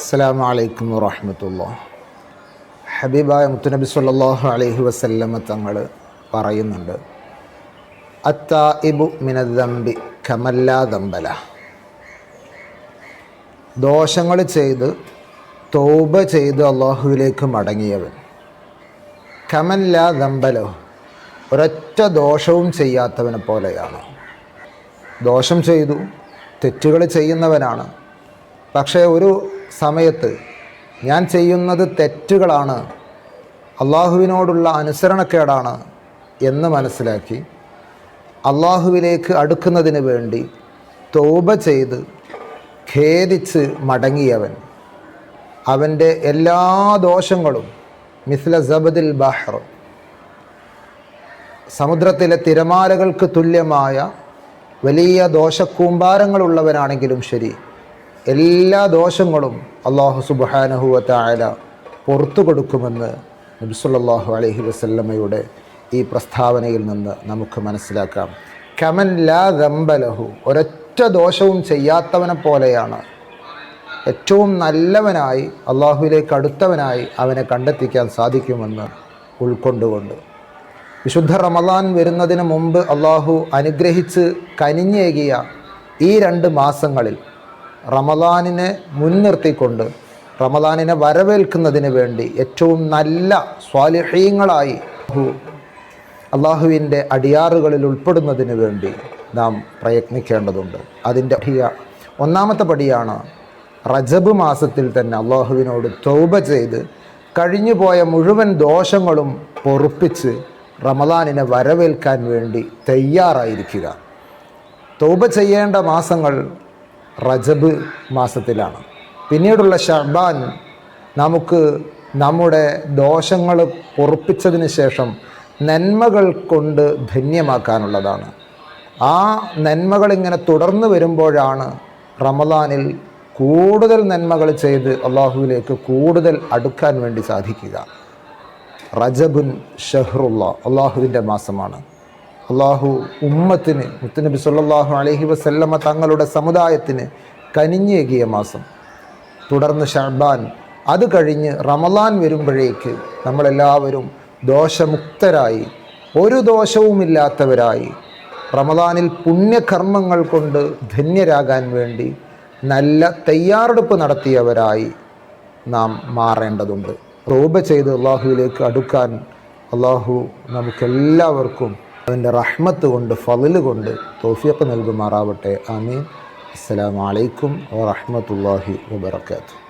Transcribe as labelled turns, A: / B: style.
A: അസ്സാം വലൈക്കും വാഹമത്തുള്ള ഹബീബായ മുത്തുനബി സല്ലാഹു അലൈഹി വസല്ലമ തങ്ങൾ പറയുന്നുണ്ട് അത്താഇബു മിനദമ്പി കമല്ലാ ദമ്പല ദോഷങ്ങൾ ചെയ്ത് തോബ ചെയ്ത് അള്ളാഹുവിലേക്ക് മടങ്ങിയവൻ. കമല്ലാ ദമ്പലോ ഒരൊറ്റ ദോഷവും ചെയ്യാത്തവനെ പോലെയാണ്. ദോഷം ചെയ്തു തെറ്റുകൾ ചെയ്യുന്നവനാണ്. പക്ഷേ ഒരു സമയത്ത് ഞാൻ ചെയ്യുന്നത് തെറ്റുകളാണ്. അള്ളാഹുവിനോടുള്ള അനുസരണക്കേടാണ് എന്ന് മനസ്സിലാക്കി അള്ളാഹുവിലേക്ക് അടുക്കുന്നതിന് വേണ്ടി തോപ ചെയ്ത് ഖേദിച്ച് മടങ്ങിയവൻ. അവന്റെ എല്ലാ ദോഷങ്ങളും മിസ്ല സബദിൽ ബഹ്ർ സമുദ്രത്തിലെ തിരമാലകൾക്ക് തുല്യമായ വലിയ ദോഷക്കൂമ്പാരങ്ങളുള്ളവനാണെങ്കിലും ശരി. എല്ലാ ദോഷങ്ങളും അള്ളാഹു സുബാനഹുവല പുറത്തു കൊടുക്കുമെന്ന് നബിസുല്ലാഹു അലഹി വസല്ലമ്മയുടെ ഈ പ്രസ്താവനയിൽ നിന്ന് നമുക്ക് മനസ്സിലാക്കാം. കമൻ ലാ ദമ്പലഹു ഒരൊറ്റ ദോഷവും ചെയ്യാത്തവനെ പോലെയാണ്. ഏറ്റവും നല്ലവനായി അള്ളാഹുവിലേക്ക് അടുത്തവനായി അവനെ കണ്ടെത്തിക്കാൻ സാധിക്കുമെന്ന് ഉൾക്കൊണ്ടുകൊണ്ട്. വിശുദ്ധ റമദാൻ വരുന്നതിന് മുമ്പ് അള്ളാഹു അനുഗ്രഹിച്ച് കനിഞ്ഞേകിയ ഈ രണ്ട് മാസങ്ങളിൽ റമദാനിനെ മുൻനിർത്തിക്കൊണ്ട് റമദാനിനെ വരവേൽക്കുന്നതിന് വേണ്ടി ഏറ്റവും നല്ല സ്വാലിഹീങ്ങളായി അള്ളാഹുവിന്റെ അടിയാറുകളിൽ ഉൾപ്പെടുന്നതിന് വേണ്ടി നാം പ്രയത്നിക്കേണ്ടതുണ്ട്. അതിന്റെ ഒന്നാമത്തെ പടിയാണ് റജബ് മാസത്തിൽ തന്നെ അള്ളാഹുവിനോട് തൗബ ചെയ്ത് കഴിഞ്ഞുപോയ മുഴുവൻ ദോഷങ്ങളും പൊറുപ്പിച്ച് റമദാനിനെ വരവേൽക്കാൻ വേണ്ടി തയ്യാറായിരിക്കുക. തൗബ ചെയ്യേണ്ട മാസങ്ങൾ റജബ് മാസത്തിലാണ്. പിന്നീടുള്ള ഷർബാൻ നമുക്ക് നമ്മുടെ ദോഷങ്ങൾ പൊറുപ്പിച്ചതിന് ശേഷം നന്മകൾ കൊണ്ട് ധന്യമാക്കാനുള്ളതാണ്. ആ നന്മകൾ ഇങ്ങനെ തുടർന്ന് വരുമ്പോഴാണ് റമദാനിൽ കൂടുതൽ നന്മകൾ ചെയ്ത് അള്ളാഹുവിലേക്ക് കൂടുതൽ അടുക്കാൻ വേണ്ടി സാധിക്കുക. റജബുൻ ഷഹ്റുള്ള അള്ളാഹുവിന്റെ മാസമാണ്. അള്ളാഹു ഉമ്മത്തിന് മുത്തുനബി സല്ലാഹു അലഹി വസല്ലമ തങ്ങളുടെ സമുദായത്തിന് കനിഞ്ഞേകിയ മാസം. തുടർന്ന് ഷർബാൻ അത് കഴിഞ്ഞ് റമലാൻ വരുമ്പോഴേക്ക് നമ്മളെല്ലാവരും ദോഷമുക്തരായി ഒരു ദോഷവുമില്ലാത്തവരായി റമദാനിൽ പുണ്യകർമ്മങ്ങൾ കൊണ്ട് ധന്യരാകാൻ വേണ്ടി നല്ല തയ്യാറെടുപ്പ് നടത്തിയവരായി നാം മാറേണ്ടതുണ്ട്. റൂബ ചെയ്ത് അള്ളാഹുവിലേക്ക് അടുക്കാൻ അള്ളാഹു നമുക്കെല്ലാവർക്കും അവന്റെ റഹ്മത്ത് കൊണ്ട് ഫതിൽ കൊണ്ട് തോഫിയൊക്കെ നൽകുമാറാവട്ടെ. ആമീൻ. അസ്സലാമലൈക്കും വാഹമത്തല്ലാഹി വാബർക്കാത്തു